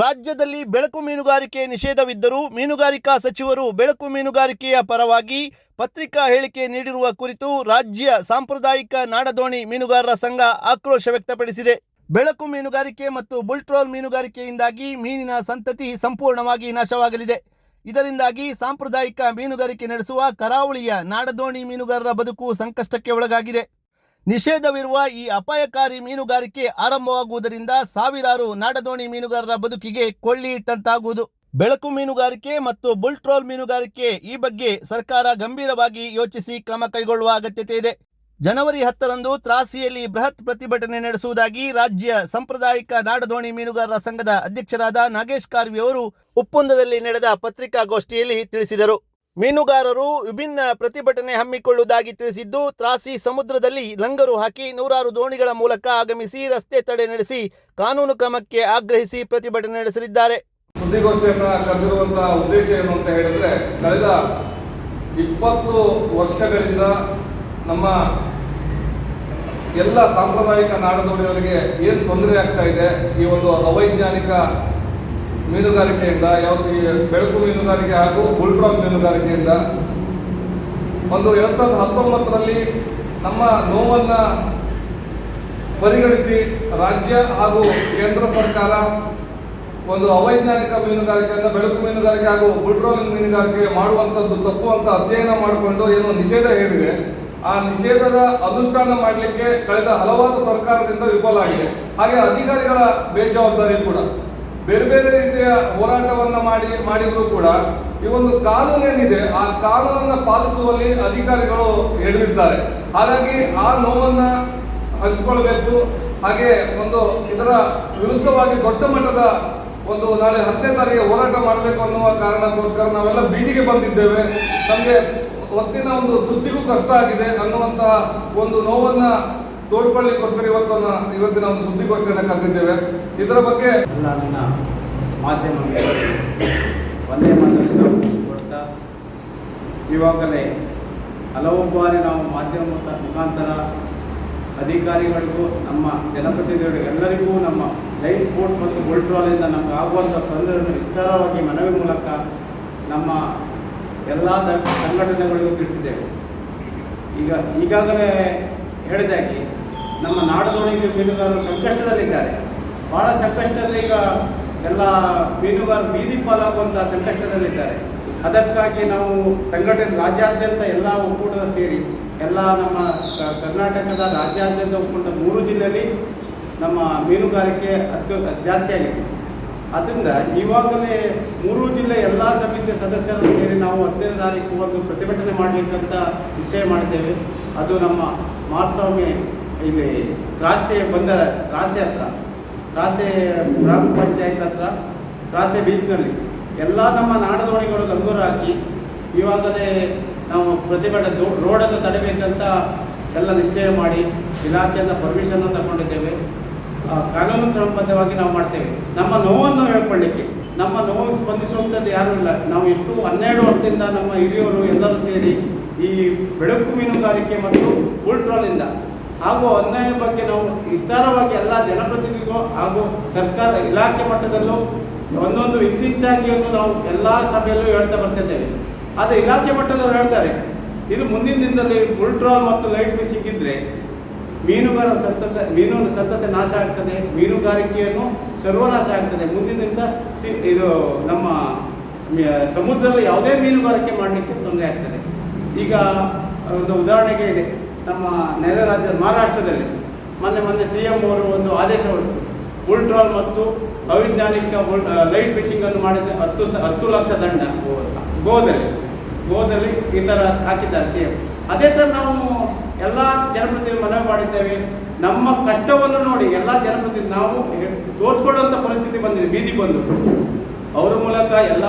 ರಾಜ್ಯದಲ್ಲಿ ಬೆಳಕು ಮೀನುಗಾರಿಕೆ ನಿಷೇಧವಿದ್ದರೂ ಮೀನುಗಾರಿಕಾ ಸಚಿವರು ಬೆಳಕು ಮೀನುಗಾರಿಕೆಯ ಪರವಾಗಿ ಪತ್ರಿಕಾ ಹೇಳಿಕೆ ನೀಡಿರುವ ಕುರಿತು ರಾಜ್ಯ ಸಾಂಪ್ರದಾಯಿಕ ನಾಡದೋಣಿ ಮೀನುಗಾರರ ಸಂಘ ಆಕ್ರೋಶ ವ್ಯಕ್ತಪಡಿಸಿದೆ. ಬೆಳಕು ಮೀನುಗಾರಿಕೆ ಮತ್ತು ಬುಲ್ಟ್ರೋಲ್ ಮೀನುಗಾರಿಕೆಯಿಂದಾಗಿ ಮೀನಿನ ಸಂತತಿ ಸಂಪೂರ್ಣವಾಗಿ ನಾಶವಾಗಲಿದೆ. ಇದರಿಂದಾಗಿ ಸಾಂಪ್ರದಾಯಿಕ ಮೀನುಗಾರಿಕೆ ನಡೆಸುವ ಕರಾವಳಿಯ ನಾಡದೋಣಿ ಮೀನುಗಾರರ ಬದುಕು ಸಂಕಷ್ಟಕ್ಕೆ ಒಳಗಾಗಿದೆ. ನಿಷೇಧವಿರುವ ಈ ಅಪಾಯಕಾರಿ ಮೀನುಗಾರಿಕೆ ಆರಂಭವಾಗುವುದರಿಂದ ಸಾವಿರಾರು ನಾಡದೋಣಿ ಮೀನುಗಾರರ ಬದುಕಿಗೆ ಕೊಳ್ಳಿ ಇಟ್ಟಂತಾಗುವುದು. ಬೆಳಕು ಮೀನುಗಾರಿಕೆ ಮತ್ತು ಬುಲ್ಟ್ರೋಲ್ ಮೀನುಗಾರಿಕೆ ಈ ಬಗ್ಗೆ ಸರ್ಕಾರ ಗಂಭೀರವಾಗಿ ಯೋಚಿಸಿ ಕ್ರಮ ಕೈಗೊಳ್ಳುವ ಅಗತ್ಯತೆ ಇದೆ. ಜನವರಿ ಹತ್ತರಂದು ತ್ರಾಸಿಯಲ್ಲಿ ಬೃಹತ್ ಪ್ರತಿಭಟನೆ ನಡೆಸುವುದಾಗಿ ರಾಜ್ಯ ಸಾಂಪ್ರದಾಯಿಕ ನಾಡದೋಣಿ ಮೀನುಗಾರರ ಸಂಘದ ಅಧ್ಯಕ್ಷರಾದ ನಾಗೇಶ್ ಕಾರ್ವಿ ಅವರು ಉಪ್ಪುಂದದಲ್ಲಿ ನಡೆದ ಪತ್ರಿಕಾಗೋಷ್ಠಿಯಲ್ಲಿ ತಿಳಿಸಿದರು. ಮೀನುಗಾರರು ವಿಭಿನ್ನ ಪ್ರತಿಭಟನೆ ಹಮ್ಮಿಕೊಳ್ಳುವುದಾಗಿ ತಿಳಿಸಿದ್ದು, ತ್ರಾಸಿ ಸಮುದ್ರದಲ್ಲಿ ಲಂಗರು ಹಾಕಿ ನೂರಾರು ದೋಣಿಗಳ ಮೂಲಕ ಆಗಮಿಸಿ ರಸ್ತೆ ತಡೆ ನಡೆಸಿ ಕಾನೂನು ಕ್ರಮಕ್ಕೆ ಆಗ್ರಹಿಸಿ ಪ್ರತಿಭಟನೆ ನಡೆಸಲಿದ್ದಾರೆ. ಸುದ್ದಿಗೋಷ್ಠಿಯನ್ನ ಕರೆದಿರುವಂತಹ ಉದ್ದೇಶ ಏನು ಅಂತ ಹೇಳಿದ್ರೆ, ಕಳೆದ ಇಪ್ಪತ್ತು ವರ್ಷಗಳಿಂದ ನಮ್ಮ ಎಲ್ಲ ಸಾಂಪ್ರದಾಯಿಕ ನಾಡದೋಣಿಯವರಿಗೆ ಏನು ತೊಂದರೆ ಆಗ್ತಾ ಇದೆ, ಈ ಒಂದು ಅವೈಜ್ಞಾನಿಕ ಮೀನುಗಾರಿಕೆಯಿಂದ, ಯಾವುದು ಬೆಳಕು ಮೀನುಗಾರಿಕೆ ಹಾಗೂ ಬುಲ್ಟ್ರಾಕ್ ಮೀನುಗಾರಿಕೆಯಿಂದ ಒಂದು ಎರಡು ಸಾವಿರದ ಹತ್ತೊಂಬತ್ತರಲ್ಲಿ ನಮ್ಮ ನೋವನ್ನು ಪರಿಗಣಿಸಿ ರಾಜ್ಯ ಹಾಗೂ ಕೇಂದ್ರ ಸರ್ಕಾರ ಒಂದು ಅವೈಜ್ಞಾನಿಕ ಮೀನುಗಾರಿಕೆಯನ್ನು ಬೆಳಕು ಮೀನುಗಾರಿಕೆ ಹಾಗೂ ಬುಲ್ಟ್ರೋಲ್ ಮೀನುಗಾರಿಕೆ ಮಾಡುವಂಥದ್ದು ತಪ್ಪು ಅಂತ ಅಧ್ಯಯನ ಮಾಡಿಕೊಂಡು ಏನು ನಿಷೇಧ ಹೇರಿದೆ ಆ ನಿಷೇಧದ ಅನುಷ್ಠಾನ ಮಾಡಲಿಕ್ಕೆ ಕಳೆದ ಹಲವಾರು ಸರ್ಕಾರದಿಂದ ವಿಫಲ ಆಗಿದೆ. ಹಾಗೆ ಅಧಿಕಾರಿಗಳ ಬೇಜವಾಬ್ದಾರಿ ಕೂಡ. ಬೇರೆ ಬೇರೆ ರೀತಿಯ ಹೋರಾಟವನ್ನು ಮಾಡಿ, ಮಾಡಿದರೂ ಕೂಡ ಈ ಒಂದು ಕಾನೂನೇನಿದೆ ಆ ಕಾನೂನನ್ನು ಪಾಲಿಸುವಲ್ಲಿ ಅಧಿಕಾರಿಗಳು ಎಡವಿದ್ದಾರೆ. ಹಾಗಾಗಿ ಆ ನೋವನ್ನ ಹಂಚಿಕೊಳ್ಬೇಕು. ಹಾಗೆ ಒಂದು ಇದರ ವಿರುದ್ಧವಾಗಿ ದೊಡ್ಡ ಮಟ್ಟದ ಒಂದು ನಾಳೆ ಹತ್ತನೇ ತಾರೀಕಿಗೆ ಹೋರಾಟ ಮಾಡಬೇಕು ಅನ್ನುವ ಕಾರಣಕ್ಕೋಸ್ಕರ ನಾವೆಲ್ಲ ಬೀದಿಗೆ ಬಂದಿದ್ದೇವೆ. ನಮಗೆ ಒತ್ತಿನ ಒಂದು ದುಡ್ಡಿಗೂ ಕಷ್ಟ ಆಗಿದೆ ಅನ್ನುವಂತಹ ಒಂದು ನೋವನ್ನ ತೋಡ್ಕೊಳ್ಳಿಕ್ಕೋಸ್ಕರ ಇವತ್ತನ್ನ, ಇವತ್ತಿನ ಒಂದು ಸುದ್ದಿಗೋಷ್ಠಿಯನ್ನು ಕರೆದಿದ್ದೇವೆ. ಇದರ ಬಗ್ಗೆ ನನ್ನ ಮಾಧ್ಯಮ ಒಂದೇ ಮಾತನ್ನು ಸಮರ್ಪಿಸಿಕೊಡ್ತಾ ಇವಾಗಲೇ ಹಲವು ಬಾರಿ ನಾವು ಮಾಧ್ಯಮ ಮುಖ- ಮುಖಾಂತರ ಅಧಿಕಾರಿಗಳಿಗೂ, ನಮ್ಮ ಜನಪ್ರತಿನಿಧಿಗಳಿಗೂ, ಎಲ್ಲರಿಗೂ ನಮ್ಮ ಲೈಫ್ ಬೋಟ್ ಮತ್ತು ಬುಲ್ಟ್ರಾಲಿಂದ ನಮಗೆ ಆಗುವಂಥ ತೊಂದರೆಯನ್ನು ವಿಸ್ತಾರವಾಗಿ ಮನವಿ ಮೂಲಕ ನಮ್ಮ ಎಲ್ಲ ಸಂಘಟನೆಗಳಿಗೂ ತಿಳಿಸಿದ್ದೇವೆ. ಈಗ ಈಗಾಗಲೇ ಹೇಳಿದಾಗೆ ನಮ್ಮ ನಾಡದೊಳಗೆ ಮೀನುಗಾರರು ಸಂಕಷ್ಟದಲ್ಲಿದ್ದಾರೆ. ಭಾಳ ಸಂಕಷ್ಟದಲ್ಲಿ ಈಗ ಎಲ್ಲ ಮೀನುಗಾರರು ಬೀದಿ ಪಾಲಾಗುವಂಥ ಸಂಕಷ್ಟದಲ್ಲಿದ್ದಾರೆ. ಅದಕ್ಕಾಗಿ ನಾವು ಸಂಘಟನೆ ರಾಜ್ಯಾದ್ಯಂತ ಎಲ್ಲ ಒಕ್ಕೂಟದ ಸೇರಿ, ಎಲ್ಲ ನಮ್ಮ ಕರ್ನಾಟಕದ ರಾಜ್ಯಾದ್ಯಂತ ಒಕ್ಕೂಟ ಮೂರು ಜಿಲ್ಲೆಯಲ್ಲಿ ನಮ್ಮ ಮೀನುಗಾರಿಕೆ ಅತ್ಯು, ಜಾಸ್ತಿ ಆಗಿದೆ. ಅದರಿಂದ ಇವಾಗಲೇ ಮೂರು ಜಿಲ್ಲೆ ಎಲ್ಲ ಸಮಿತಿಯ ಸದಸ್ಯರು ಸೇರಿ ನಾವು ಹತ್ತನೇ ತಾರೀಕು ಒಂದು ಪ್ರತಿಭಟನೆ ಮಾಡಬೇಕಂತ ನಿಶ್ಚಯ ಮಾಡಿದ್ದೇವೆ ಅದು ನಮ್ಮ ಮಾರಸ್ವಾಮಿ ಇಲ್ಲಿ ತ್ರಾಸೆ ಬಂದರ, ತ್ರಾಸೆ ಹತ್ರ, ತ್ರಾಸೆ ಗ್ರಾಮ ಪಂಚಾಯತ್ ಹತ್ರ, ತ್ರಾಸೆ ಬೀಚ್ನಲ್ಲಿ ಎಲ್ಲ ನಮ್ಮ ನಾಡದೋಣಿಗಳು ಗಂಗೂರು ಹಾಕಿ ಇವಾಗಲೇ ನಾವು ಪ್ರತಿಭಟನೆ ರೋಡನ್ನು ತಡೆಬೇಕಂತ ಎಲ್ಲ ನಿಶ್ಚಯ ಮಾಡಿ ಇಲಾಖೆಯಿಂದ ಪರ್ಮಿಷನ್ನು ತಗೊಂಡಿದ್ದೇವೆ. ಕಾನೂನು ಕ್ರಮಬದ್ಧವಾಗಿ ನಾವು ಮಾಡ್ತೇವೆ. ನಮ್ಮ ನೋವನ್ನು ಹೇಳ್ಕೊಳ್ಳಿಕ್ಕೆ, ನಮ್ಮ ನೋವಿಗೆ ಸ್ಪಂದಿಸುವಂಥದ್ದು ಯಾರೂ ಇಲ್ಲ. ನಾವು ಎಷ್ಟು ಹನ್ನೆರಡು ವರ್ಷದಿಂದ ನಮ್ಮ ಹಿರಿಯವರು ಎಲ್ಲರೂ ಸೇರಿ ಈ ಬೆಳಕು ಮೀನುಗಾರಿಕೆ ಮತ್ತು ಬುಲ್ಟ್ರಾಲಿಂದ ಹಾಗೂ ಅನ್ಯಾಯ ಬಗ್ಗೆ ನಾವು ವಿಸ್ತಾರವಾಗಿ ಎಲ್ಲ ಜನಪ್ರತಿನಿಧಿಗಳು ಹಾಗೂ ಸರ್ಕಾರ ಇಲಾಖೆ ಮಟ್ಟದಲ್ಲೂ ಒಂದೊಂದು ಇಂಚಿಂಚಾಗಿಯನ್ನು ನಾವು ಎಲ್ಲ ಸಭೆಯಲ್ಲೂ ಹೇಳ್ತಾ ಬರ್ತಿದ್ದೇವೆ. ಆದರೆ ಇಲಾಖೆ ಮಟ್ಟದವರು ಹೇಳ್ತಾರೆ, ಇದು ಮುಂದಿನ ದಿನದಲ್ಲಿ ಬುಲ್ಟ್ರಾಲ್ ಮತ್ತು ಲೈಟ್ ಬಿ ಸಿಕ್ಕಿದ್ರೆ ಮೀನುಗಾರ ಸತತ, ಮೀನು ಸತ್ತತೆ ನಾಶ ಆಗ್ತದೆ, ಮೀನುಗಾರಿಕೆಯನ್ನು ಸರ್ವನಾಶ ಆಗ್ತದೆ. ಮುಂದಿನಿಂದ ಸಿ, ಇದು ನಮ್ಮ ಸಮುದ್ರದಲ್ಲಿ ಯಾವುದೇ ಮೀನುಗಾರಿಕೆ ಮಾಡಲಿಕ್ಕೆ ತೊಂದರೆ ಆಗ್ತದೆ. ಈಗ ಒಂದು ಉದಾಹರಣೆಗೆ ಇದೆ. ನಮ್ಮ ನೆರೆ ರಾಜ್ಯ ಮಹಾರಾಷ್ಟ್ರದಲ್ಲಿ ಮೊನ್ನೆ ಮೊನ್ನೆ ಸಿ ಎಂ ಅವರು ಒಂದು ಆದೇಶ ಹೊರಟು ಬುಲ್ಟ್ರಾಲ್ ಮತ್ತು ಅವಿಜ್ಞಾನಿಕ ಲೈಟ್ ಫಿಶಿಂಗನ್ನು ಮಾಡಿದ ಹತ್ತು ಸ ಹತ್ತು ಲಕ್ಷ ದಂಡ ಗೋದಲ್ಲಿ. ಗೋದಲ್ಲಿ ಈ ಥರ ಹಾಕಿದ್ದಾರೆ ಸಿ ಎಂ ಅದೇ ಥರ ನಾವು ಎಲ್ಲ ಜನಪ್ರತಿನಿಧಿ ಮನವಿ ಮಾಡಿದ್ದೇವೆ. ನಮ್ಮ ಕಷ್ಟವನ್ನು ನೋಡಿ ಎಲ್ಲ ಜನಪ್ರತಿನಿಧಿ ನಾವು ತೋರಿಸ್ಕೊಳ್ಳುವಂಥ ಪರಿಸ್ಥಿತಿ ಬಂದಿದೆ, ಬೀದಿ ಬಂದು. ಅವರ ಮೂಲಕ ಎಲ್ಲ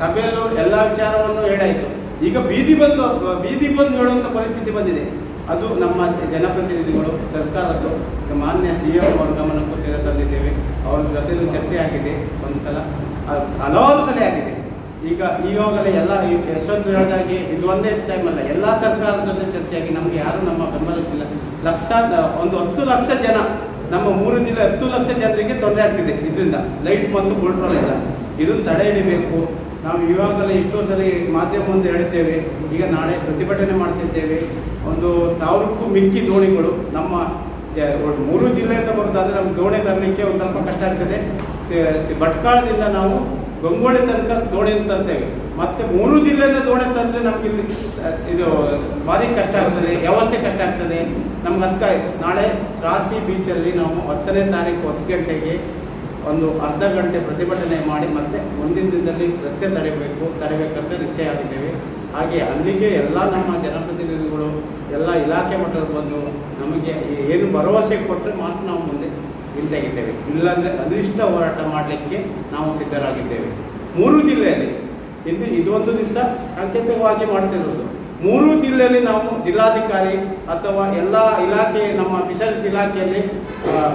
ಸಭೆಯಲ್ಲೂ ಎಲ್ಲ ವಿಚಾರವನ್ನು ಹೇಳಾಯಿತು. ಈಗ ಬೀದಿ ಬಂದು ಬೀದಿ ಬಂದು ಹೇಳುವಂಥ ಪರಿಸ್ಥಿತಿ ಬಂದಿದೆ. ಅದು ನಮ್ಮ ಜನಪ್ರತಿನಿಧಿಗಳು, ಸರ್ಕಾರದ್ದು, ಮಾನ್ಯ ಸಿ ಎಂ ಅವರ ಗಮನಕ್ಕೂ ಸೇರ ತಂದಿದ್ದೇವೆ. ಅವ್ರ ಜೊತೆಯಲ್ಲೂ ಚರ್ಚೆ ಆಗಿದೆ ಒಂದು ಸಲ ಹಲವಾರು ಸಲ ಆಗಿದೆ. ಈಗ ಈಗಾಗಲೇ ಎಲ್ಲ ಈ ಯಶವಂತ್ ಹೇಳಿದಾಗೆ ಇದು ಒಂದೇ ಟೈಮ್ ಅಲ್ಲ, ಎಲ್ಲ ಸರ್ಕಾರದ ಜೊತೆ ಚರ್ಚೆಯಾಗಿ ನಮಗೆ ಯಾರು ನಮ್ಮ ಬೆಂಬಲಕ್ಕಿಲ್ಲ. ಲಕ್ಷ, ಒಂದು ಹತ್ತು ಲಕ್ಷ ಜನ, ನಮ್ಮ ಮೂರು ಜಿಲ್ಲೆ ಹತ್ತು ಲಕ್ಷ ಜನರಿಗೆ ತೊಂದರೆ ಆಗ್ತಿದೆ ಇದರಿಂದ. ಲೈಟ್ ಮತ್ತು ಇಲ್ಲ. ಇದನ್ನು ತಡೆ ಹಿಡಿಬೇಕು. ನಾವು ಇವಾಗಲೇ ಎಷ್ಟೋ ಸಲ ಮಾಧ್ಯಮ ಮುಂದೆ ಹೇಳಿದ್ದೇವೆ ಈಗ ನಾಳೆ ಪ್ರತಿಭಟನೆ ಮಾಡ್ತಿದ್ದೇವೆ. ಒಂದು ಸಾವಿರಕ್ಕೂ ಮಿಕ್ಕಿ ದೋಣಿಗಳು ನಮ್ಮ ಮೂರು ಜಿಲ್ಲೆಯಿಂದ ಆದರೆ ನಮ್ಗೆ ದೋಣಿ ತರಲಿಕ್ಕೆ ಒಂದು ಸ್ವಲ್ಪ ಕಷ್ಟ ಆಗ್ತದೆ. ಸಿ- ನಾವು ಗಂಗೋಳಿ ತನಕ ದೋಣಿ ತರ್ತೇವೆ. ಮತ್ತೆ ಮೂರು ಜಿಲ್ಲೆಯಿಂದ ದೋಣಿ ತಂದರೆ ನಮ್ಗೆ ಇಲ್ಲಿ ಇದು ಭಾರಿ ಕಷ್ಟ ಆಗ್ತದೆ, ವ್ಯವಸ್ಥೆ ಕಷ್ಟ ಆಗ್ತದೆ. ನಮ್ಗೆ ಅದಕ್ಕೆ ನಾಳೆ ರಾಸಿ ಬೀಚಲ್ಲಿ ನಾವು ಹತ್ತನೇ ತಾರೀಕು ಹತ್ತು ಗಂಟೆಗೆ ಒಂದು ಅರ್ಧ ಗಂಟೆ ಪ್ರತಿಭಟನೆ ಮಾಡಿ ಮತ್ತೆ ಮುಂದಿನ ದಿನದಲ್ಲಿ ರಸ್ತೆ ತಡೆಯಬೇಕು ತಡೆಬೇಕಂತ ನಿಶ್ಚಯ ಆಗಿದ್ದೇವೆ. ಹಾಗೆ ಅಲ್ಲಿಗೆ ಎಲ್ಲ ನಮ್ಮ ಜನಪ್ರತಿನಿಧಿಗಳು, ಎಲ್ಲ ಇಲಾಖೆ ಮಟ್ಟದ ಬಂದು ನಮಗೆ ಏನು ಭರವಸೆ ಕೊಟ್ಟರೆ ಮಾತ್ರ ನಾವು ಮುಂದೆ ಹಿಂತೆಗಿದ್ದೇವೆ ಇಲ್ಲಾಂದರೆ ಅನಿಷ್ಟ ಹೋರಾಟ ಮಾಡಲಿಕ್ಕೆ ನಾವು ಸಿದ್ಧರಾಗಿದ್ದೇವೆ. ಮೂರು ಜಿಲ್ಲೆಯಲ್ಲಿ, ಇನ್ನು ಇದೊಂದು ದಿವಸ ಸಾಂಕೇತಿಕವಾಗಿ ಮಾಡ್ತಿರೋದು. ಮೂರು ಜಿಲ್ಲೆಯಲ್ಲಿ ನಾವು ಜಿಲ್ಲಾಧಿಕಾರಿ ಅಥವಾ ಎಲ್ಲ ಇಲಾಖೆ, ನಮ್ಮ ಫಿಶರೀಸ್ ಇಲಾಖೆಯಲ್ಲಿ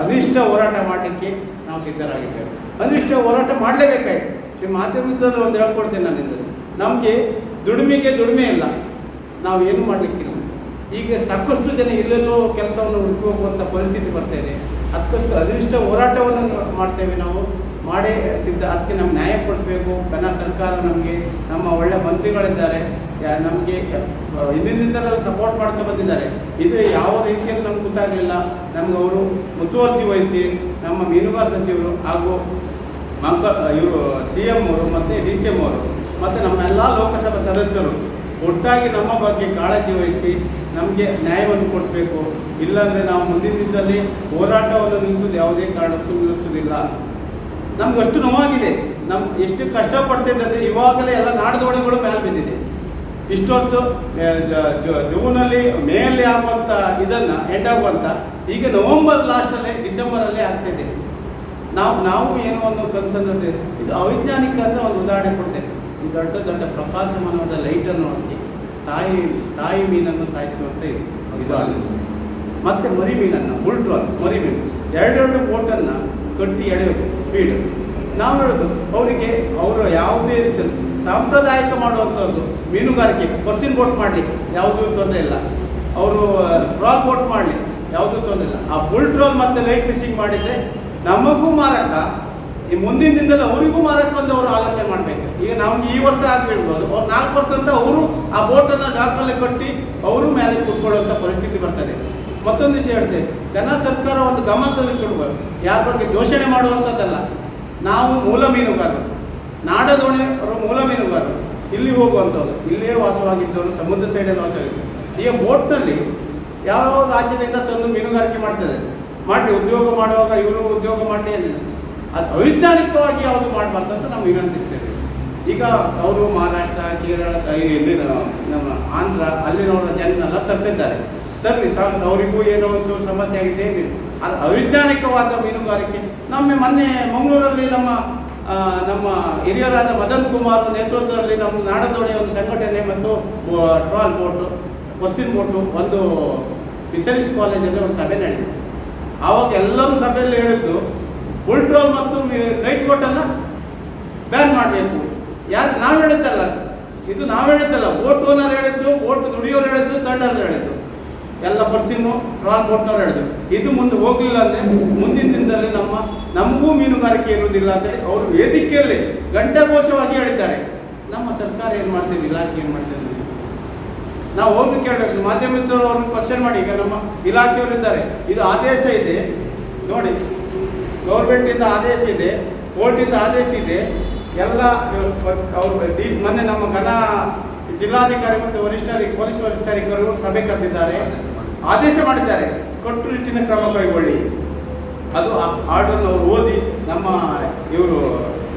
ಅನಿಷ್ಟ ಹೋರಾಟ ಮಾಡಲಿಕ್ಕೆ ನಾವು ಸಿದ್ಧರಾಗಿದ್ದೇವೆ. ಅನಿಷ್ಟ ಹೋರಾಟ ಮಾಡಲೇಬೇಕಾಯ್ತು. ಮಾಧ್ಯಮದಲ್ಲಿ ಒಂದು ಹೇಳ್ಕೊಡ್ತೇನೆ ನಾನಿಂದ ನಮಗೆ. ದುಡಿಮೆಗೆ ದುಡಿಮೆ ಇಲ್ಲ. ನಾವು ಏನು ಮಾಡಲಿಕ್ಕಿಲ್ಲ. ಈಗ ಸಾಕಷ್ಟು ಜನ ಇಲ್ಲೆಲ್ಲೋ ಕೆಲಸವನ್ನು ಹುಡುಕೋಗುವಂಥ ಪರಿಸ್ಥಿತಿ ಬರ್ತಾ ಇದೆ. ಅದಕ್ಕೋಸ್ಕರ ಅನಿಷ್ಟ ಹೋರಾಟವನ್ನು ಮಾಡ್ತೇವೆ ನಾವು. ಮಾಡೇ ಸಿದ್ಧ, ಅದಕ್ಕೆ ನಮ್ಗೆ ನ್ಯಾಯ ಕೊಡಿಸ್ಬೇಕು. ಕನ್ನಡ ಸರ್ಕಾರ ನಮಗೆ, ನಮ್ಮ ಒಳ್ಳೆ ಮಂತ್ರಿಗಳಿದ್ದಾರೆ. ನಮಗೆ ಹಿಂದಿನಿಂದಲೆಲ್ಲ ಸಪೋರ್ಟ್ ಮಾಡ್ತಾ ಬಂದಿದ್ದಾರೆ. ಇದು ಯಾವ ರೀತಿಯಲ್ಲಿ ನಮ್ಗೆ ಗೊತ್ತಾಗಲಿಲ್ಲ. ನಮ್ಗೆ ಅವರು ಮುತುವರ್ಜಿ ವಹಿಸಿ ನಮ್ಮ ಮೀನುಗಾರ ಸಚಿವರು ಹಾಗೂ ಮಂಕ, ಇವರು ಸಿ ಎಂ ಅವರು ಮತ್ತು ಡಿ ಸಿ ಎಂ ಅವರು ಮತ್ತು ನಮ್ಮೆಲ್ಲ ಲೋಕಸಭಾ ಸದಸ್ಯರು ಒಟ್ಟಾಗಿ ನಮ್ಮ ಬಗ್ಗೆ ಕಾಳಜಿ ವಹಿಸಿ ನಮಗೆ ನ್ಯಾಯವನ್ನು ಕೊಡಿಸ್ಬೇಕು. ಇಲ್ಲಾಂದರೆ ನಾವು ಮುಂದಿನ ದಿನದಲ್ಲಿ ಹೋರಾಟವನ್ನು ನಿಲ್ಲಿಸೋದು ಯಾವುದೇ ಕಾರಣಕ್ಕೂ ನಿಲ್ಲಿಸೋದಿಲ್ಲ ನಮ್ಗೆ ಅಷ್ಟು ನೋವಾಗಿದೆ. ನಮ್ಮ ಎಷ್ಟು ಕಷ್ಟಪಡ್ತಿದ್ದಂದ್ರೆ ಇವಾಗಲೇ ಎಲ್ಲ ನಾಡದೋಣಿಗಳು ಮೇಲೆ ಬಿದ್ದಿದೆ. ಇಷ್ಟು ವರ್ಷ ಜೂನಲ್ಲಿ ಮೇಯಲ್ಲಿ ಆಗುವಂಥ ಇದನ್ನು ಎಂಡ್ ಆಗುವಂಥ ಈಗ ನವಂಬರ್ ಲಾಸ್ಟಲ್ಲೇ ಡಿಸೆಂಬರಲ್ಲೇ ಆಗ್ತಿದೆ. ನಾವು ನಾವು ಏನು ಒಂದು ಕನ್ಸರ್ನ್ ಇದು ಅವೈಜ್ಞಾನಿಕ ಅಂದರೆ ಒಂದು ಉದಾಹರಣೆ ಕೊಡ್ತೇನೆ. ಈ ದೊಡ್ಡ ದೊಡ್ಡ ಪ್ರಕಾಶಮಾನವಾದ ಲೈಟನ್ನು ಹಾಕಿ ತಾಯಿ ತಾಯಿ ಮೀನನ್ನು ಸಾಯಿಸುವಂತೆ ಇದು. ಆಗಿದೆ. ಮತ್ತೆ ಮರಿ ಮೀನನ್ನು ಬುಲ್ಟ್ರಾಲ್ ಮರಿ ಮೀನು. ಎರಡೆರಡು ಬೋಟನ್ನು ಕಟ್ಟಿ ಎಳೆಯೋದು ಸ್ಪೀಡ್ ನಾವು ಹೇಳೋದು, ಅವರಿಗೆ ಅವರು ಯಾವುದೇ ಸಾಂಪ್ರದಾಯಿಕ ಮಾಡುವಂಥದ್ದು ಮೀನುಗಾರಿಕೆ, ಬಸ್ಸಿನ ಬೋಟ್ ಮಾಡಲಿ, ಯಾವುದೂ ತೊಂದರೆ ಇಲ್ಲ. ಅವರು ಟ್ರಾಲ್ ಬೋಟ್ ಮಾಡಲಿ, ಯಾವುದೂ ತೊಂದರೆ ಇಲ್ಲ. ಆ ಬುಲ್ ಟ್ರೋಲ್ ಮತ್ತು ಲೈಟ್ ಫಿಶಿಂಗ್ ಮಾಡಿದರೆ ನಮಗೂ ಮಾರಕ, ಈ ಮುಂದಿನ ದಿನದಲ್ಲಿ ಅವರಿಗೂ ಮಾರಕ ಅಂತ ಅವರು ಆಲೋಚನೆ ಮಾಡಬೇಕು. ಈಗ ನಮ್ಗೆ ಈ ವರ್ಷ ಆಗಿಬಿಡ್ಬೋದು ಅವ್ರು ನಾಲ್ಕು ವರ್ಷ ಅಂತ ಅವರು ಆ ಬೋಟನ್ನು ಡಾಕಲ್ಲಿ ಕಟ್ಟಿ ಅವರು ಮೇಲೆ ಕೂತ್ಕೊಳ್ಳುವಂಥ ಪರಿಸ್ಥಿತಿ ಬರ್ತದೆ. ಮತ್ತೊಂದು ವಿಷಯ ಹೇಳ್ತೇವೆ ಕನ್ನಡ ಸರ್ಕಾರ ಒಂದು ಗಮನದಲ್ಲಿ ಕೊಡಬೇಕು ಯಾರ ಬಗ್ಗೆ ದೋಷಣೆ ಮಾಡುವಂಥದ್ದಲ್ಲ. ನಾವು ಮೂಲ ಮೀನುಗಾರರು. ನಾಡದೋಣಿಯವರು ಮೂಲ ಮೀನುಗಾರರು ಇಲ್ಲಿ ಹೋಗುವಂಥವ್ರು. ಇಲ್ಲೇ ವಾಸವಾಗಿದ್ದವರು, ಸಮುದ್ರ ಸೈಡಲ್ಲಿ ವಾಸವಾಗಿದ್ದರು ಈಗ ಬೋಟ್ನಲ್ಲಿ ಯಾವ ರಾಜ್ಯದಿಂದ ತಂದು ಮೀನುಗಾರಿಕೆ ಮಾಡ್ತದೆ ಮಾಡಿ ಉದ್ಯೋಗ ಮಾಡುವಾಗ ಇವರು ಉದ್ಯೋಗ ಮಾಡಲಿ ಅಂದಿಲ್ಲ ಅದು ಅವೈಜ್ಞಾನಿಕವಾಗಿ ಯಾವುದು ಮಾಡಬಾರ್ದು ಅಂತ ನಾವು ವಿನಂತಿಸ್ತೇವೆ ಈಗ ಅವರು ಮಹಾರಾಷ್ಟ್ರ, ಕೇರಳ ಇಲ್ಲಿ ನಮ್ಮ ಆಂಧ್ರ, ಅಲ್ಲಿನವರ ಜನನೆಲ್ಲ ತರ್ತಿದ್ದಾರೆ. ತರಲಿ, ಸ್ವಾಗತ. ಅವರಿಗೂ ಏನೋ ಒಂದು ಸಮಸ್ಯೆ ಆಗಿದೆ. ಏನಿಲ್ಲ ಅದು ಅವೈಜ್ಞಾನಿಕವಾದ ಮೀನುಗಾರಿಕೆ. ನಮ್ಮ ಮೊನ್ನೆ ಮಂಗಳೂರಲ್ಲಿ ನಮ್ಮ ನಮ್ಮ ಹಿರಿಯರಾದ ಮದನ್ ಕುಮಾರ್ ನೇತೃತ್ವದಲ್ಲಿ ನಮ್ಮ ನಾಡದೋಣಿ ಒಂದು ಸಂಘಟನೆ ಮತ್ತು ಟ್ರಾಲ್ ಬೋಟು ಕ್ವಶಿನ್ ಬೋಟು ಒಂದು ಫಿಶರೀಸ್ ಕಾಲೇಜಲ್ಲಿ ಒಂದು ಸಭೆ ನಡೆದಿದೆ. ಆವಾಗ ಎಲ್ಲರೂ ಸಭೆಯಲ್ಲಿ ಹೇಳಿದ್ದು ಬುಲ್ ಟ್ರೋಲ್ ಮತ್ತು ಲೈಟ್ ಬೋಟನ್ನು ಬ್ಯಾನ್ ಮಾಡಬೇಕು. ಯಾರು, ನಾವು ಹೇಳುತ್ತಲ್ಲ ಇದು ನಾವು ಹೇಳುತ್ತಲ್ಲ ಬೋಟ್ ಓನರ್ ಹೇಳಿದ್ದು, ಬೋಟ್ ದುಡಿಯೋರು ಹೇಳಿದ್ದು, ತಂಡರು ಹೇಳಿದ್ದು. ಎಲ್ಲ ಪರ್ಸಿನ್ನು ಟ್ರಾಲ್ ಬೋಟ್ನವ್ರು ಹೇಳಿದ್ರು ಇದು ಮುಂದೆ ಹೋಗಲಿಲ್ಲ ಅಂದರೆ ಮುಂದಿನ ದಿನದಲ್ಲಿ ನಮ್ಮ, ನಮಗೂ ಮೀನುಗಾರಿಕೆ ಇರುವುದಿಲ್ಲ ಅಂತೇಳಿ ಅವರು ವೇದಿಕೆಯಲ್ಲಿ ಘಂಟಾಘೋಷವಾಗಿ ಹೇಳಿದ್ದಾರೆ. ನಮ್ಮ ಸರ್ಕಾರ ಏನು ಮಾಡ್ತಿದೆ ಇಲಾಖೆ ಏನು ಮಾಡ್ತಿದೆ ನಾವು ಹೋಗಿ ಕೇಳಬೇಕು. ಮಾಧ್ಯಮದವರು ಅವ್ರನ್ನ ಕ್ವಶನ್ ಮಾಡಿ. ಈಗ ನಮ್ಮ ಇಲಾಖೆಯವರು ಇದ್ದಾರೆ. ಇದು ಆದೇಶ ಇದೆ. ನೋಡಿ ಗೌರ್ಮೆಂಟಿಂದ ಆದೇಶ ಇದೆ. ಕೋರ್ಟಿಂದ ಆದೇಶ ಇದೆ. ಎಲ್ಲ, ಅವರು ಮೊನ್ನೆ ನಮ್ಮ ಘನ ಜಿಲ್ಲಾಧಿಕಾರಿ ಮತ್ತು ವರಿಷ್ಠಾಧಿಕಾರಿ ಪೊಲೀಸ್ ವರಿಷ್ಠಾಧಿಕಾರಿಗಳು ಸಭೆ ಕರೆದಿದ್ದಾರೆ. ಆದೇಶ ಮಾಡಿದ್ದಾರೆ. ಕಟ್ಟುನಿಟ್ಟಿನ ಕ್ರಮ ಕೈಗೊಳ್ಳಿ. ಅದು ಆರ್ಡರ್ನ ಅವರು ಓದಿ ನಮ್ಮ ಇವರು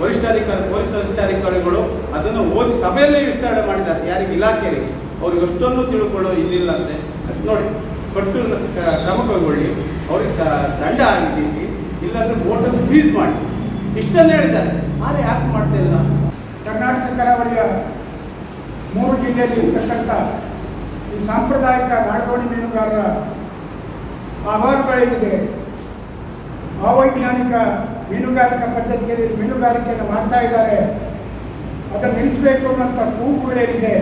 ವರಿಷ್ಠಾಧಿಕಾರಿ ಪೊಲೀಸ್ ವರಿಷ್ಠಾಧಿಕಾರಿಗಳು ಅದನ್ನು ಓದಿ ಸಭೆಯಲ್ಲೇ ವಿಸ್ತರಣೆ ಮಾಡಿದ್ದಾರೆ. ಯಾರಿಗೆ ಇಲಾಖೆಯಲ್ಲಿ ಅವ್ರಿಗೆ ಅಷ್ಟೊಂದು ತಿಳ್ಕೊಳ್ಳೋ ಇಲ್ಲಿಲ್ಲ ಅಂದರೆ ನೋಡಿ, ಕಟ್ಟು ಕ್ರಮ ಕೈಗೊಳ್ಳಿ. ಅವ್ರಿಗೆ ದಂಡ ಆಗಿಸಿ ಇಲ್ಲಾಂದ್ರೆ ಬೋಟನ್ನು ಸೀಸ್ ಮಾಡಿ. ಇಷ್ಟನ್ನು ಹೇಳಿದ್ದಾರೆ. ಆದರೆ ಯಾಕೆ ಮಾಡ್ತಾ ಇಲ್ಲ? ಕರ್ನಾಟಕ ಕರಾವಳಿಯ ಮೂರು ಜಿಲ್ಲೆಯಲ್ಲಿ ಇರ್ತಕ್ಕಂಥ ಈ ಸಾಂಪ್ರದಾಯಿಕ ನಾಡೋಣಿ ಮೀನುಗಾರರ ಆಹ್ವಾನಗಳೇನಿದೆ ಅವೈಜ್ಞಾನಿಕ ಮೀನುಗಾರಿಕಾ ಪದ್ಧತಿಯಲ್ಲಿ ಮೀನುಗಾರಿಕೆಯನ್ನು ಮಾಡ್ತಾ ಇದ್ದಾರೆ. ಅದನ್ನು ನಿಲ್ಲಿಸಬೇಕು ಅನ್ನೋಂಥ ಕೂಗುಗಳೇನಿದೆ,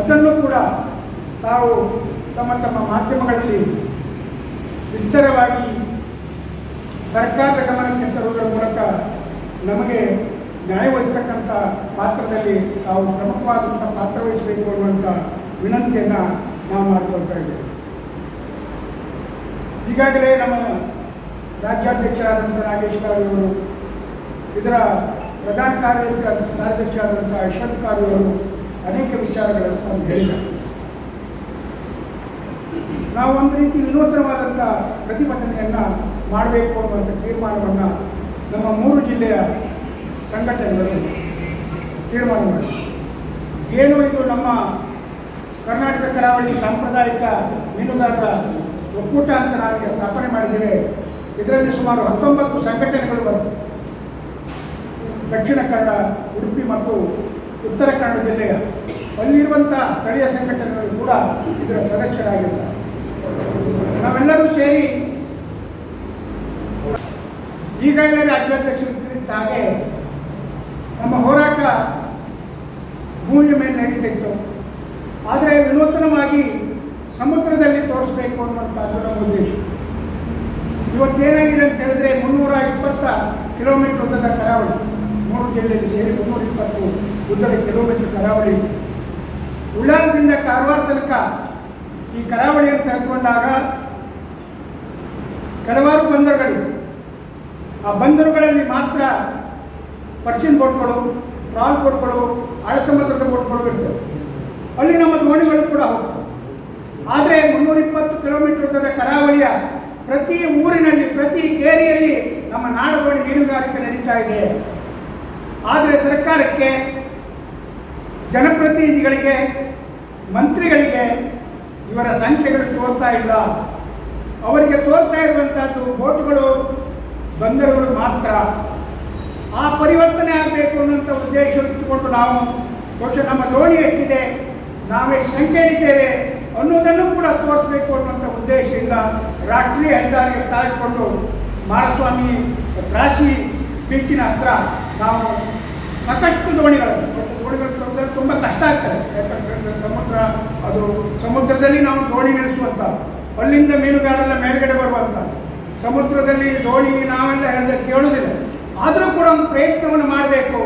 ಅದನ್ನು ಕೂಡ ತಾವು ತಮ್ಮ ತಮ್ಮ ಮಾಧ್ಯಮಗಳಲ್ಲಿ ವಿಸ್ತಾರವಾಗಿ ಸರ್ಕಾರದ ಗಮನಕ್ಕೆ ತರುವುದರ ಮೂಲಕ ನಮಗೆ ನ್ಯಾಯ ಒದಗತಕ್ಕಂಥ ಪಾತ್ರದಲ್ಲಿ ತಾವು ಪ್ರಮುಖವಾದಂಥ ಪಾತ್ರ ವಹಿಸಬೇಕು ಅನ್ನುವಂಥ ವಿನಂತಿಯನ್ನು ನಾವು ಮಾಡಿಕೊಳ್ತಾ ಇದ್ದೇವೆ. ಈಗಾಗಲೇ ನಮ್ಮ ರಾಜ್ಯಾಧ್ಯಕ್ಷರಾದಂಥ ನಾಗೇಶ್ ಅವರು, ಇದರ ಪ್ರಧಾನ ಕಾರ್ಯದರ್ಶಿ ಕಾರ್ಯದರ್ಶಿಯಾದಂಥ ಯಶವಂತ್ ಕಾರು ಅವರು ಅನೇಕ ವಿಚಾರಗಳನ್ನು ತಮ್ಮ ಹೇಳಿದ್ದಾರೆ. ನಾವು ಒಂದು ರೀತಿ ವಿನೂತನವಾದಂಥ ಪ್ರತಿಭಟನೆಯನ್ನು ಮಾಡಬೇಕು ಅನ್ನುವಂಥ ತೀರ್ಮಾನವನ್ನು ನಮ್ಮ ಮೂರು ಜಿಲ್ಲೆಯ ಸಂಘಟನೆಗಳು ತೀರ್ಮಾನ ಮಾಡಿದೆ ಏನು ಇದು ನಮ್ಮ ಕರ್ನಾಟಕ ಕರಾವಳಿ ಸಾಂಪ್ರದಾಯಿಕ ಮೀನುಗಾರರ ಒಕ್ಕೂಟ ಅಂತ ನಾವೀಗ ಸ್ಥಾಪನೆ ಮಾಡಿದರೆ ಇದರಲ್ಲಿ ಸುಮಾರು ಹತ್ತೊಂಬತ್ತು ಸಂಘಟನೆಗಳು ಬರ್ತವೆ ದಕ್ಷಿಣ ಕನ್ನಡ, ಉಡುಪಿ ಮತ್ತು ಉತ್ತರ ಕನ್ನಡ ಜಿಲ್ಲೆಯ ಅಲ್ಲಿರುವಂಥ ಸ್ಥಳೀಯ ಸಂಘಟನೆಗಳು ಕೂಡ ಇದರ ಸದಸ್ಯರಾಗಿರ್ತಾರೆ ನಾವೆಲ್ಲರೂ ಸೇರಿ ಈಗಾಗಲೇ ರಾಜ್ಯಾಧ್ಯಕ್ಷರು ತಿಳಿದ ಹಾಗೆ ನಮ್ಮ ಹೋರಾಟ ಭೂಮಿಯ ಮೇಲೆ ನಡೀತಿತ್ತು ಆದರೆ ವಿನೂತನವಾಗಿ ಸಮುದ್ರದಲ್ಲಿ ತೋರಿಸಬೇಕು ಅನ್ನುವಂಥದ್ದು ನಮ್ಮ ಉದ್ದೇಶ. ಇವತ್ತೇನಾಗಿದೆ ಅಂತ ಹೇಳಿದ್ರೆ ಮುನ್ನೂರ ಇಪ್ಪತ್ತ ಕಿಲೋಮೀಟರ್ ಉದ್ದದ ಕರಾವಳಿ. ಮೂರು ಜಿಲ್ಲೆಯಲ್ಲಿ ಸೇರಿ ಮುನ್ನೂರ ಇಪ್ಪತ್ತು ಉದ್ದದ ಕಿಲೋಮೀಟರ್ ಕರಾವಳಿ. ಉಳ್ಳಾಲದಿಂದ ಕಾರವಾರ ತನಕ ಈ ಕರಾವಳಿಯನ್ನು ತೆಗೆದುಕೊಂಡಾಗ ಕೆಲವಾರು ಬಂದರುಗಳಿವೆ ಆ ಬಂದರುಗಳಲ್ಲಿ ಮಾತ್ರ ಪರ್ಚಿನ್ ಬೋಟ್ಗಳು, ಟ್ರಾಲ್ ಬೋಟ್ಗಳು, ಆಳಸಮುದ್ರದ ಬೋಟ್ಗಳು ಇರ್ತವೆ. ಅಲ್ಲಿ ನಮ್ಮ ದೋಣಿಗಳು ಕೂಡ ಹೋಗ್ತವೆ. ಆದರೆ ಮುನ್ನೂರ ಇಪ್ಪತ್ತು ಕಿಲೋಮೀಟರ್ ಉದ್ದದ ಕರಾವಳಿಯ ಪ್ರತಿ ಊರಿನಲ್ಲಿ, ಪ್ರತಿ ಕೇರಿಯಲ್ಲಿ ನಮ್ಮ ನಾಡದೋಣಿ ಮೀನುಗಾರಿಕೆ ನಡೀತಾ ಇದೆ. ಆದರೆ ಸರ್ಕಾರಕ್ಕೆ, ಜನಪ್ರತಿನಿಧಿಗಳಿಗೆ, ಮಂತ್ರಿಗಳಿಗೆ ಇವರ ಸಂಖ್ಯೆಗಳು ತೋರ್ತಾ ಇಲ್ಲ. ಅವರಿಗೆ ತೋರ್ತಾ ಇರುವಂಥದ್ದು ಬೋಟ್ಗಳು, ಬಂದರುಗಳು ಮಾತ್ರ. ಆ ಪರಿವರ್ತನೆ ಆಗಬೇಕು ಅನ್ನುವಂಥ ಉದ್ದೇಶ ಇಟ್ಟುಕೊಂಡು ನಾವು ಬಹುಶಃ ನಮ್ಮ ದೋಣಿ ಎಷ್ಟಿದೆ ನಾವೇ ಸಂಖ್ಯೆಯಲ್ಲಿದ್ದೇವೆ ಅನ್ನೋದನ್ನು ಕೂಡ ತೋರಿಸಬೇಕು ಅನ್ನುವಂಥ ಉದ್ದೇಶದಿಂದ ರಾಷ್ಟ್ರೀಯ ಹೆದ್ದಾರಿಗೆ ತಾಳಿಕೊಂಡು ಮಾರಸ್ವಾಮಿ ಕಾಶಿ ಬೀಚಿನ ಹತ್ರ ನಾವು ಸಾಕಷ್ಟು ದೋಣಿಗಳು ದೋಣಿಗಳು ತಂದರೆ, ತುಂಬ ಕಷ್ಟ ಆಗ್ತದೆ. ಯಾಕಂತಂದರೆ ಸಮುದ್ರ, ಅದು ಸಮುದ್ರದಲ್ಲಿ ನಾವು ದೋಣಿ ನಿಲ್ಲಿಸುವಂಥ, ಅಲ್ಲಿಂದ ಮೀನುಗಾರೆಲ್ಲ ಮೇಲ್ಗಡೆ ಬರುವಂಥ, ಸಮುದ್ರದಲ್ಲಿ ದೋಣಿ ನಾವೆಲ್ಲ ಹೇಳಿದ ಕೇಳುವುದಿಲ್ಲ. ಆದರೂ ಕೂಡ ಒಂದು ಪ್ರಯತ್ನವನ್ನು ಮಾಡಬೇಕು.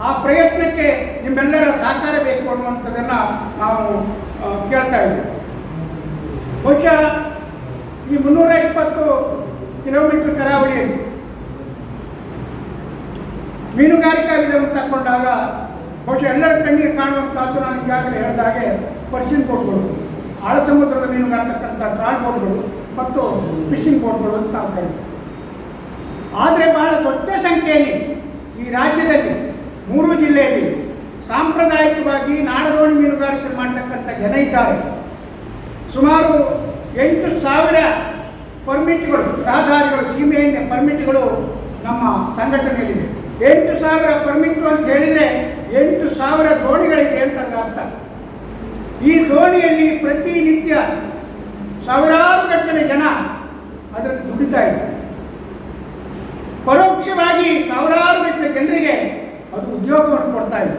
ಆ ಪ್ರಯತ್ನಕ್ಕೆ ನಿಮ್ಮೆಲ್ಲರ ಸಹಕಾರ ಬೇಕು ಅನ್ನುವಂಥದ್ದನ್ನು ನಾವು ಕೇಳ್ತಾ ಇದ್ದೀವಿ ಬಹುಶಃ ಈ ಮುನ್ನೂರ ಇಪ್ಪತ್ತು ಕಿಲೋಮೀಟರ್ ಕರಾವಳಿಯಲ್ಲಿ ಮೀನುಗಾರಿಕಾ ವಿಧವನ್ನು ತಕ್ಕೊಂಡಾಗ ಬಹುಶಃ ಎಲ್ಲರ ಕಣ್ಣಿಗೆ ಕಾಣುವಂಥದ್ದು ನಾನು ಈಗಾಗಲೇ ಹೇಳಿದಾಗೆ ಪರ್ಷಿಯನ್ ಬೋಟ್ಗಳು ಆಳ ಸಮುದ್ರದ ಮೀನುಗಾರತಕ್ಕಂಥ ಟ್ರಾಲ್ ಬೋಟ್ಗಳು ಮತ್ತು ಫಿಶಿಂಗ್ ಬೋಟ್ಗಳು ಅಂತ ನಾವು ಆದರೆ ಬಹಳ ದೊಡ್ಡ ಸಂಖ್ಯೆಯಲ್ಲಿ ಈ ರಾಜ್ಯದಲ್ಲಿ ಮೂರು ಜಿಲ್ಲೆಯಲ್ಲಿ ಸಾಂಪ್ರದಾಯಿಕವಾಗಿ ನಾಡದೋಣಿ ಮೀನುಗಾರಿಕೆ ಮಾಡ್ತಕ್ಕಂಥ ಜನ ಇದ್ದಾರೆ. ಸುಮಾರು ಎಂಟು ಸಾವಿರ ಪರ್ಮಿಟ್ಗಳು ರಾಧಾರಿಗಳು ಸೀಮೆಯಿಂದ ಪರ್ಮಿಟ್ಗಳು ನಮ್ಮ ಸಂಘಟನೆಯಲ್ಲಿದೆ. ಎಂಟು ಸಾವಿರ ಪರ್ಮಿಟ್ ಅಂತ ಹೇಳಿದರೆ ಎಂಟು ಸಾವಿರ ದೋಣಿಗಳಿದೆ ಅಂತಂದ್ರೆ ಅರ್ಥ. ಈ ದೋಣಿಯಲ್ಲಿ ಪ್ರತಿನಿತ್ಯ ಸಾವಿರಾರು ಗಟ್ಟಲೆ ಜನ ಅದರಲ್ಲಿ ದುಡಿತಾ ಇದ್ದಾರೆ. ಪರೋಕ್ಷವಾಗಿ ಸಾವಿರಾರು ಗಟ್ಟಲೆ ಜನರಿಗೆ ಉದ್ಯೋಗವನ್ನು ಕೊಡ್ತಾ ಇದೆ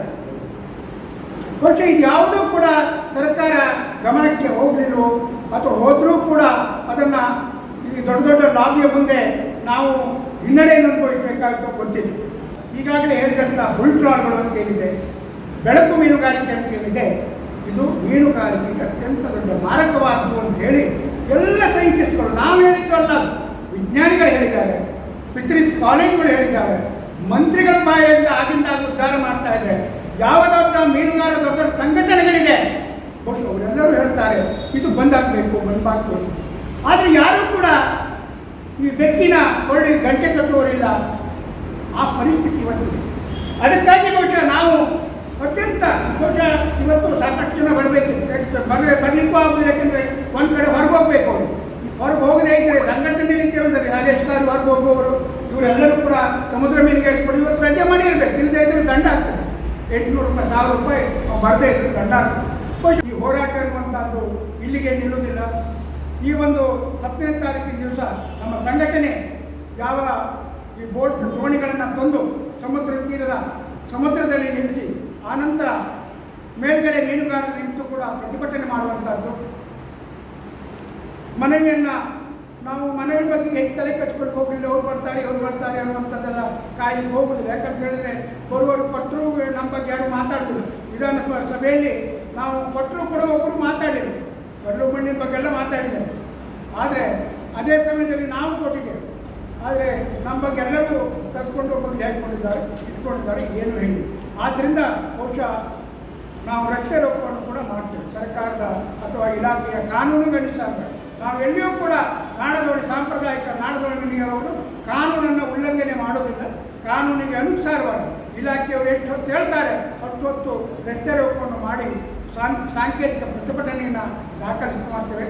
ಬಹುಶಃ ಇದು ಯಾವುದೂ ಕೂಡ ಸರ್ಕಾರ ಗಮನಕ್ಕೆ ಹೋಗಲಿಲ್ಲ ಅಥವಾ ಹೋದರೂ ಕೂಡ ಅದನ್ನು ಈ ದೊಡ್ಡ ದೊಡ್ಡ ಲಾಬಿಯ ಮುಂದೆ ನಾವು ಹಿನ್ನಡೆಯನ್ನು ಅನುಭವಿಸಬೇಕಾಗಿತ್ತು ಗೊತ್ತಿದೆ ಈಗಾಗಲೇ ಹೇಳಿದಂಥ ಅಂತ ಏನಿದೆ, ಬೆಳಕು ಮೀನುಗಾರಿಕೆ ಅಂತ ಏನಿದೆ, ಇದು ಮೀನುಗಾರಿಕೆಗೆ ಅತ್ಯಂತ ದೊಡ್ಡ ಮಾರಕವಾದದ್ದು ಅಂತ ಹೇಳಿ ಎಲ್ಲ ಸೈಂಟಿಸ್ಟ್ಗಳು ನಾವು ಹೇಳಿದ್ದಲ್ಲ. ವಿಜ್ಞಾನಿಗಳು ಹೇಳಿದ್ದಾರೆ ಪಿತ್ರಿಸ್ ಕಾಲೇಜುಗಳು ಹೇಳಿದ್ದಾರೆ ಮಂತ್ರಿಗಳ ಬಾಯಿಂದ ಆಗಿಂದಾಗ ಉದ್ಧಾರ ಮಾಡ್ತಾ ಇದೆ. ಯಾವ ದೊಡ್ಡ ಮೀನುಗಾರ ದೊಡ್ಡ ಸಂಘಟನೆಗಳಿದೆ? ಅವರೆಲ್ಲರೂ ಹೇಳ್ತಾರೆ, ಇದು ಬಂದಾಗಬೇಕು ಬಂದಾಗಬೇಕು ಆದರೆ ಯಾರೂ ಕೂಡ ಈ ಬೆಕ್ಕಿನ ಕೊಳ್ಳಿ ಗಂಟೆ ಕಟ್ಟುವವರಿಲ್ಲ ಆ ಪರಿಸ್ಥಿತಿ ಇವತ್ತಿದೆ ಅದಕ್ಕಾಗಿ ಬಹುಶಃ ನಾವು ಅತ್ಯಂತ, ಬಹುಶಃ ಇವತ್ತು ಸಾಕಷ್ಟು ಜನ ಬರಬೇಕು. ಬರ್ಲಿಕ್ಕೂ ಆಗುದಿಲ್ಲ, ಯಾಕೆಂದರೆ ಒಂದು ಕಡೆ ಹೊರಗೋಗ್ಬೇಕು ಅವರು. ಹೊರಗೆ ಹೋಗದೇ ಇದ್ದರೆ ಸಂಘಟನೆಯಲ್ಲಿ ಕೇಳಿದರೆ ರಾಜೇಶ್ ಕಾರು ಹೊರಗೆ ಹೋಗುವವರು ಇವರೆಲ್ಲರೂ ಕೂಡ ಸಮುದ್ರ ಮೀನಿಗೆ ಇವತ್ತು ರಜೆ ಮಾಡಿರ್ಬೇಕು ಇಲ್ಲದೆ ಇದ್ರೆ ದಂಡ ಆಗ್ತದೆ. ಎಂಟುನೂರು ರೂಪಾಯಿ, ಸಾವಿರ ರೂಪಾಯಿ ಅವ್ನು ಬರದೇ ಇದ್ರೆ ದಂಡ ಆಗ್ತದೆ. ಈ ಹೋರಾಟ ಅನ್ನುವಂಥದ್ದು ಇಲ್ಲಿಗೆ ನಿಲ್ಲುವುದಿಲ್ಲ. ಈ ಒಂದು ಹತ್ತನೇ ತಾರೀಕಿನ ದಿವಸ ನಮ್ಮ ಸಂಘಟನೆ ಯಾವ ಈ ಬೋಟ್ ದೋಣಿಗಳನ್ನು ತಂದು ಸಮುದ್ರ ತೀರದ ಸಮುದ್ರದಲ್ಲಿ ನಿಲ್ಲಿಸಿ ಆನಂತರ ಮೇಲ್ಗಡೆ ಮೀನುಗಾರರು ನಿಂತು ಕೂಡ ಪ್ರತಿಭಟನೆ ಮಾಡುವಂಥದ್ದು. ಮನವಿಯನ್ನು ನಾವು ಮನವಿ ಬಗ್ಗೆ ಹೆಚ್ಚು ತಲೆ ಕಟ್ಕೊಂಡು ಹೋಗಿಲ್ಲ ಅವ್ರು ಬರ್ತಾರೆ ಅವ್ರು ಬರ್ತಾರೆ ಅನ್ನುವಂಥದ್ದೆಲ್ಲ ಕಾಯಿಲೆಗೆ ಹೋಗುದಿಲ್ಲ ಯಾಕಂತ ಹೇಳಿದ್ರೆ ಬರುವರು ಕೊಟ್ಟರು ನಮ್ಮ ಬಗ್ಗೆ ಯಾರು ಮಾತಾಡಿದ್ರು ವಿಧಾನ ಸಭೆಯಲ್ಲಿ ನಾವು ಕೊಟ್ಟರು ಕೂಡ ಒಬ್ಬರು ಮಾತಾಡಿದ್ರು ಕಲ್ಲು ಮಣ್ಣಿನ ಬಗ್ಗೆ ಎಲ್ಲ ಮಾತಾಡಿದ್ದಾರೆ. ಆದರೆ ಅದೇ ಸಮಯದಲ್ಲಿ ನಾವು ಕೊಟ್ಟಿದ್ದೇವೆ. ಆದರೆ ನಮ್ಮ ಬಗ್ಗೆ ಎಲ್ಲರೂ ಕರ್ಕೊಂಡು ಒಬ್ಬರು ಹೇಳ್ಕೊಂಡಿದ್ದಾರೆ ಇಟ್ಕೊಂಡಿದ್ದಾರೆ ಏನು ಹೇಳಿ. ಆದ್ದರಿಂದ ಬಹುಶಃ ನಾವು ರಸ್ತೆ ರೋಪವನ್ನು ಕೂಡ ಮಾಡ್ತೇವೆ. ಸರ್ಕಾರದ ಅಥವಾ ಇಲಾಖೆಯ ಕಾನೂನಿಗೆ ಅನುಸಾರ ನಾವು ಎಲ್ಲಿಯೂ ಕೂಡ ನಾಡದೋಣಿ ಸಾಂಪ್ರದಾಯಿಕ ನಾಡದೋಣಿಯವರು ಕಾನೂನನ್ನು ಉಲ್ಲಂಘನೆ ಮಾಡೋದಿಲ್ಲ ಕಾನೂನಿಗೆ ಅನುಸಾರವಾಗಿ ಇಲಾಖೆಯವರು ಎಷ್ಟು ಹೊತ್ತು ಹೇಳ್ತಾರೆ ಹತ್ತು ಹೊತ್ತು ರಸ್ತೆ ರೋಕವನ್ನು ಮಾಡಿ ಸಾಂಕೇತಿಕ ಪ್ರತಿಭಟನೆಯನ್ನು ದಾಖಲಿಸಿ ಮಾಡ್ತೇವೆ.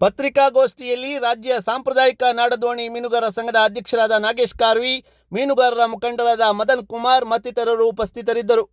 ಪತ್ರಿಕಾಗೋಷ್ಠಿಯಲ್ಲಿ ರಾಜ್ಯ ಸಾಂಪ್ರದಾಯಿಕ ನಾಡದೋಣಿ ಮೀನುಗಾರ ಸಂಘದ ಅಧ್ಯಕ್ಷರಾದ ನಾಗೇಶ್ ಕಾರ್ವಿ, ಮೀನುಗಾರರ ಮುಖಂಡರಾದ ಮದನ್ ಕುಮಾರ್ ಮತ್ತಿತರರು ಉಪಸ್ಥಿತರಿದ್ದರು.